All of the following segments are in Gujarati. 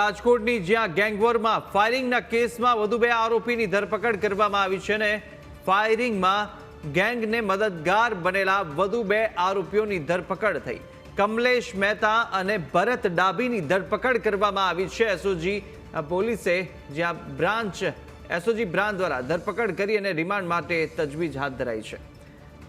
રાજકોટની જ્યાં ગેંગવોરમાં ફાયરિંગના કેસમાં વધુ બે આરોપીની ધરપકડ કરવામાં આવી છે અને ફાયરિંગમાં ગેંગને મદદગાર બનેલા વધુ બે આરોપીઓની ધરપકડ થઈ. કમલેશ મહેતા અને ભરત ડાભીની ધરપકડ કરવામાં આવી છે. એસઓજી પોલીસે જ્યાં બ્રાન્ચ, એસઓજી બ્રાન્ચ દ્વારા ધરપકડ કરી અને રિમાન્ડ માટે તજવીજ હાથ ધરાઈ છે.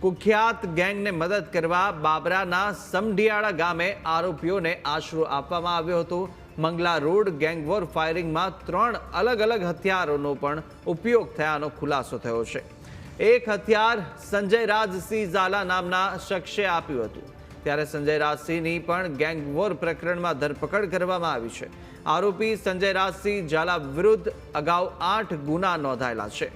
કુખ્યાત ગેંગને મદદ કરવા બાબરાના સમઢિયાળા ગામે આરોપીઓને આશરો આપવામાં આવ્યો હતો. મંગલા રોડ ગેંગવોર ફાયરિંગમાં ત્રણ અલગ અલગ હથિયારોનો પણ ઉપયોગ થયાનો ખુલાસો થયો છે. એક હથિયાર સંજય રાજસિંહ ઝાલા નામના શખ્સે આપ્યું હતું. ત્યારે સંજય રાજસિંહની પણ ગેંગવોર પ્રકરણમાં ધરપકડ કરવામાં આવી છે. આરોપી સંજય રાજસિંહ ઝાલા વિરુદ્ધ અગાઉ આઠ ગુના નોંધાયેલા છે.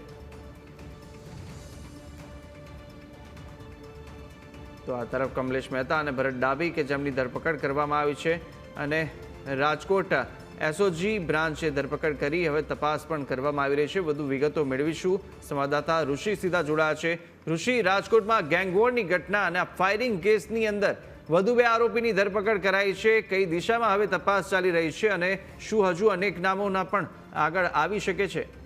તો આ તરફ કમલેશ મહેતા અને ભરત ડાબી કે જેમની ધરપકડ કરવામાં આવી છે અને રાજકોટ એસઓજી બ્રાન્ચે ધરપકડ કરી. હવે તપાસ પણ કરવામાં આવી રહી છે. વધુ વિગતો મેળવીશું. સંવાદદાતા ઋષિ સીધા જોડાયા છે. ઋષિ, રાજકોટમાં ગેંગવોરની ઘટના અને ફાયરિંગ કેસની અંદર વધુ બે આરોપીની ધરપકડ કરાઈ છે. કઈ દિશામાં હવે તપાસ ચાલી રહી છે અને શું હજુ અનેક નામોના પણ આગળ આવી શકે છે?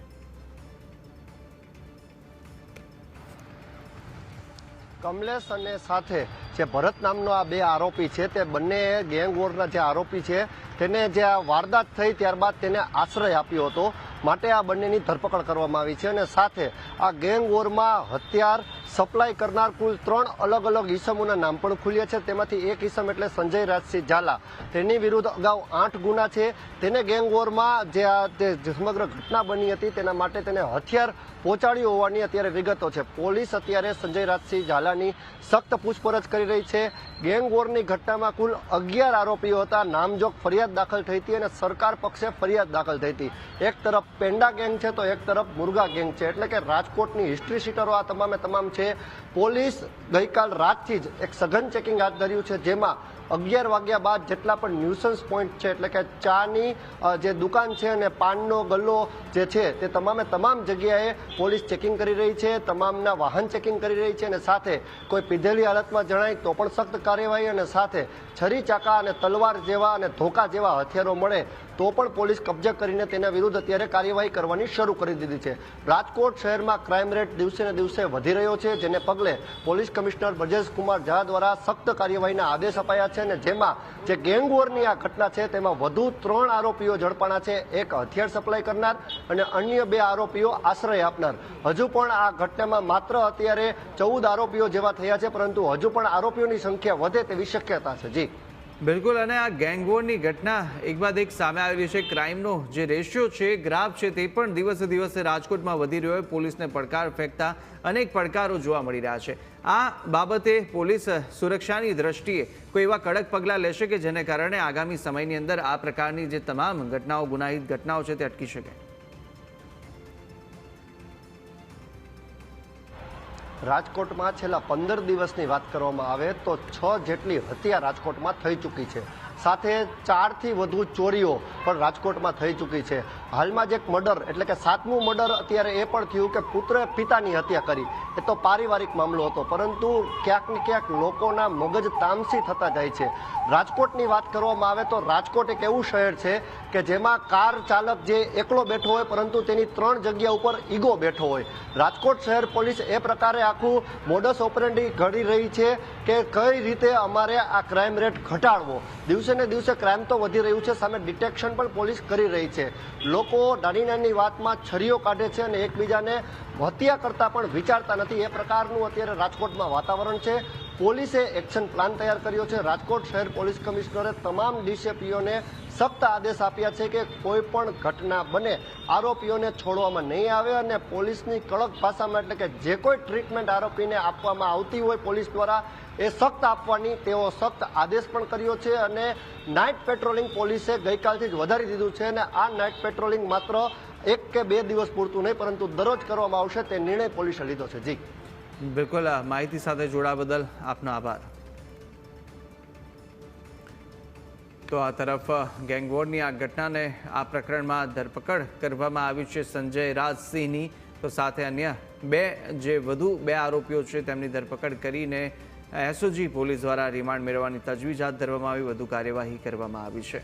કમલેશ અને સાથે જે ભરત નામનો આ બે આરોપી છે, તે બંને ગેંગ વોરના જે આરોપી છે, તેને જે આ વારદાત થઈ ત્યારબાદ તેને આશ્રય આપ્યો હતો. માટે આ બંનેની ધરપકડ કરવામાં આવી છે અને સાથે આ ગેંગ વોરમાં હથિયાર સપ્લાય કરનાર કુલ ત્રણ અલગ અલગ ઈસમોના નામ પણ ખુલ્યા છે. તેમાંથી એક ઈસમ એટલે સંજય રાજસિંહ ઝાલા. તેની વિરુદ્ધ અગાઉ આઠ ગુના છે. તેને ગેંગવોરમાં જે આ જે સમગ્ર ઘટના બની હતી તેના માટે તેને હથિયાર પહોંચાડ્યું હોવાની અત્યારે વિગતો છે. પોલીસ અત્યારે સંજય રાજસિંહ ઝાલાની સખ્ત પૂછપરછ કરી રહી છે. ગેંગવોરની ઘટનામાં કુલ અગિયાર આરોપીઓ હતા. નામજોગ ફરિયાદ દાખલ થઈ હતી અને સરકાર પક્ષે ફરિયાદ દાખલ થઈ હતી. એક તરફ પેન્ડા ગેંગ છે તો એક તરફ મુરગા ગેંગ છે. એટલે કે રાજકોટની હિસ્ટ્રી શીટરો આ તમામે તમામ છે. પોલીસ ગઈકાલ રાતથી જ એક સઘન ચેકિંગ હાથ ધર્યું છે જેમાં અગિયાર વાગ્યા બાદ જેટલા પણ ન્યુસન્સ પોઈન્ટ છે, એટલે કે ચાની જે દુકાન છે અને પાનનો ગલ્લો જે છે, તે તમામે તમામ જગ્યાએ પોલીસ ચેકિંગ કરી રહી છે, તમામના વાહન ચેકિંગ કરી રહી છે અને સાથે કોઈ પીધેલી હાલતમાં જણાય તો પણ સખ્ત કાર્યવાહી અને સાથે છરી ચાકા અને તલવાર જેવા અને ધોકા જેવા હથિયારો મળે તો પણ પોલીસ કબજે કરીને તેના વિરુદ્ધ અત્યારે કાર્યવાહી કરવાની શરૂ કરી દીધી છે. રાજકોટ શહેરમાં ક્રાઇમ રેટ દિવસે ને દિવસે વધી રહ્યો છે, જેને પગલે પોલીસ કમિશનર બ્રજેશ કુમાર ઝા દ્વારા સખ્ત કાર્યવાહીના આદેશ અપાયા છે. અને જેમાં જે ગેંગવોરની આ ઘટના છે, તેમાં વધુ ત્રણ આરોપીઓ ઝડપાણા છે. એક હથિયાર સપ્લાય કરનાર અને અન્ય બે આરોપીઓ આશ્રય આપનાર. હજુ પણ આ ઘટનામાં માત્ર અત્યારે ચૌદ આરોપીઓ જેવા થયા છે, પરંતુ હજુ પણ આરોપીઓની સંખ્યા વધે તેવી શક્યતા છે. જી. બિલકુલ, અને આ ગેંગવોરની ઘટના એક બાદ એક સામે આવી રહી છે. ક્રાઇમનો જે રેશિયો છે, ગ્રાફ છે, તે પણ દિવસે દિવસે રાજકોટમાં વધી રહ્યો હોય. પોલીસને પડકાર ફેંકતા અનેક પડકારો જોવા મળી રહ્યા છે. આ બાબતે પોલીસ સુરક્ષાની દ્રષ્ટિએ કોઈ એવા કડક પગલાં લેશે કે જેને કારણે આગામી સમયની અંદર આ પ્રકારની જે તમામ ઘટનાઓ, ગુનાહિત ઘટનાઓ છે, તે અટકી શકે? રાજકોટમાં છેલ્લા પંદર દિવસની વાત કરવામાં આવે તો છ જેટલી હત્યા રાજકોટમાં થઈ ચૂકી છે. સાથે ચારથી વધુ ચોરીઓ પણ રાજકોટમાં થઈ ચૂકી છે. હાલમાં જ એક મર્ડર, એટલે કે સાતમું મર્ડર અત્યારે એ પણ થયું કે પુત્રે પિતાની હત્યા કરી. એ તો પારિવારિક મામલો હતો, પરંતુ ક્યાંક ક્યાંક લોકોના મગજ તામસી થતા જાય છે. રાજકોટની વાત કરવામાં આવે તો રાજકોટ એક એવું શહેર છે કે જેમાં કાર ચાલક જે એકલો બેઠો હોય, પરંતુ તેની ત્રણ જગ્યા ઉપર ઈગો બેઠો હોય. રાજકોટ શહેર પોલીસ એ પ્રકારે આખું મોડસ ઓપરેન્ડી ઘડી રહી છે કે કઈ રીતે અમારે આ ક્રાઇમ રેટ ઘટાડવો. દિવસે ને દિવસે ક્રાઇમ તો વધી રહ્યું છે, સામે ડિટેક્શન પણ પોલીસ કરી રહી છે. લોકો નાની નાની વાતમાં છરીઓ કાઢે છે અને એકબીજાને હત્યા કરતા પણ વિચારતા નથી. એ પ્રકારનું અત્યારે રાજકોટમાં વાતાવરણ છે. પોલીસે એક્શન પ્લાન તૈયાર કર્યો છે. રાજકોટ શહેર પોલીસ કમિશનરે તમામ ડીસીપીઓને સખ્ત આદેશ આપ્યા છે કે કોઈ પણ ઘટના બને આરોપીઓને છોડવામાં નહીં આવે અને પોલીસની કડક ભાષામાં એટલે કે જે કોઈ ટ્રીટમેન્ટ આરોપીને આપવામાં આવતી હોય પોલીસ દ્વારા એ સખ્ત આપવાની તેઓ સખ્ત આદેશ પણ કર્યો છે અને નાઇટ પેટ્રોલિંગ પોલીસે ગઈકાલથી જ વધારી દીધું છે અને આ નાઇટ પેટ્રોલિંગ માત્ર એક કે બે દિવસ પૂરતું નહીં, પરંતુ દરરોજ કરવામાં આવશે તે નિર્ણય પોલીસે લીધો છે. જી. બિલકુલ માહિતી સાથે જોડા બદલ આપનો આભાર. તો આ તરફ ગેંગવોરની આ ઘટનાને આ પ્રકરણમાં ધરપકડ કરવામાં આવી છે સંજય રાજસિંહની. તો સાથે અન્ય બે જે વધુ બે આરોપીઓ છે તેમની ધરપકડ કરીને એસઓજી પોલીસ દ્વારા રિમાન્ડ મેળવવાની તજવીજ હાથ ધરવામાં આવી, વધુ કાર્યવાહી કરવામાં આવી છે.